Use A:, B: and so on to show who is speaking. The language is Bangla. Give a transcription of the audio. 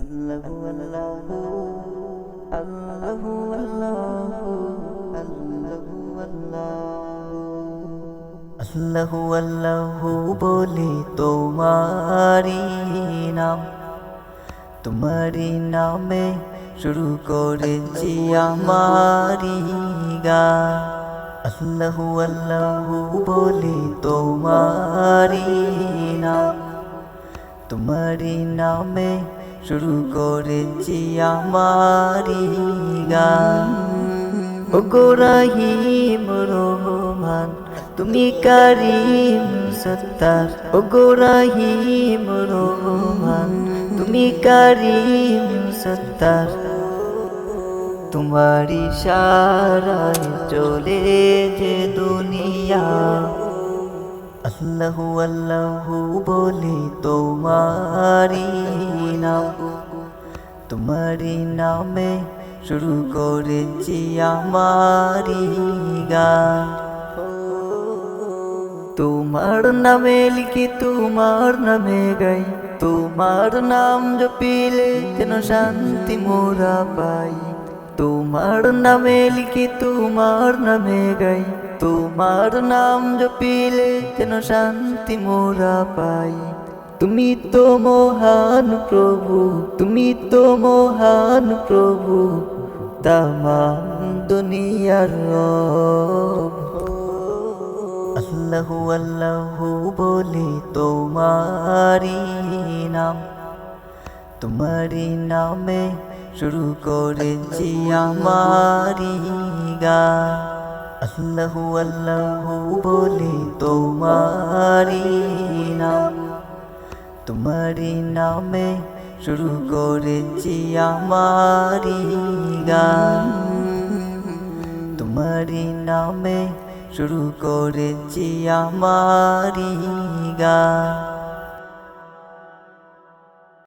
A: الله আল্লাহু الله الله আল্লাহ আল্লাহ বলে তোমারি নাম তোমারি নামে শুরু করেছি আমারি গা আল্লাহ আল্লাহ বলে তোমারি নাম তোমারি নামে শুরু করেছি আমারি গান। ও গোরাহিম রহমান, তুমি কারিম সত্তার। ও গোরাহিম রহমান, তুমি কারিম সত্তার। তোমারি সারায় চলে যে দুনিয়া। আল্লাহু আল্লাহু বলে তোমারি তোমারি নামে শুরু করেছি আমারি গান। তোমার নামে লিখি, তোমার নামে গাই। তোমার নাম জপিলে যেন শান্তি মোরা পাই। তোমার নামে লিখি, তোমার নামে গাই। তোমার নাম জপিলে যেন শান্তি মোরা পাই। তুমি তো মহান প্রভু, তুমি তো মহান প্রভু, তামাম দুনিয়ার আল্লাহু আল্লাহু বলে তোমারি নাম তোমারি নামে শুরু করেছি আমারি গান আল্লাহু আল্লাহু বলে তোমারি নাম তোমারি নামে শুরু করেছি আমারি গান। তোমারি নামে শুরু করেছি আমারি গান।